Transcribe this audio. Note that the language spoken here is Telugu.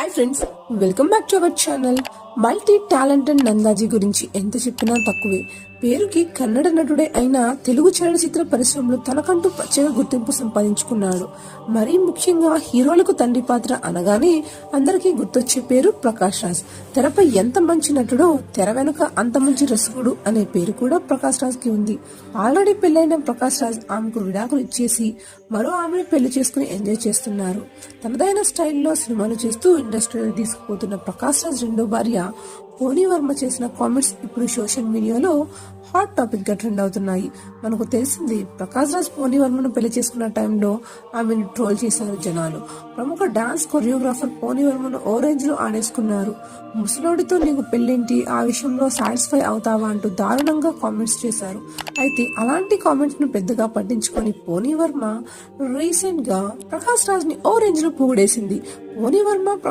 Hi friends welcome back to our channel multi talented Nandaji గురించి ఎంత చెప్పినా తక్కువే. పేరుకి కన్నడ నటుడే అయిన తెలుగు చలనచిత్ర పరిశ్రమలో తనకంటూ ప్రత్యేక గుర్తింపు సంపాదించుకున్నాడు. మరీ ముఖ్యంగా హీరోలకు తండ్రి పాత్ర అనగానే అందరికీ గుర్తొచ్చే పేరు ప్రకాష్ రాజ్. తెరపై ఎంత మంచి నటుడో తెర వెనుక అంత మంచి రసకుడు అనే పేరు కూడా ప్రకాష్ రాజ్కి ఉంది. ఆల్రెడీ పెళ్ళైన ప్రకాష్ రాజ్ ఆమెకు విడాకులు ఇచ్చేసి మరో ఆమెను పెళ్ళి చేసుకుని ఎంజాయ్ చేస్తున్నారు. తనదైన స్టైల్లో సినిమాలు చేస్తూ ఇండస్ట్రీలో తీసుకుపోతున్న ప్రకాష్ రాజ్ రెండో భార్య పోనీ వర్మ చేసిన కామెంట్స్ ఇప్పుడు సోషల్ మీడియాలో హాట్ టాపిక్గా ట్రెండ్ అవుతున్నాయి. మనకు తెలిసింది ప్రకాష్ రాజ్ పోనీ వర్మను పెళ్ళి చేసుకున్న టైంలో ఆమెను ట్రోల్ చేశారు జనాలు. ప్రముఖ డాన్స్ కొరియోగ్రాఫర్ పోనీ వర్మను ఓ రేంజ్లో ఆడేసుకున్నారు. ముసలోడితో నీకు పెళ్ళేంటి? ఆ విషయంలో సాటిస్ఫై అవుతావా అంటూ దారుణంగా కామెంట్స్ చేశారు. అయితే అలాంటి కామెంట్స్ను పెద్దగా పట్టించుకొని పోనీ వర్మ రీసెంట్గా ప్రకాష్ రాజ్ని ఓ రేంజ్లో పొగిడేసింది. పోనీ వర్మ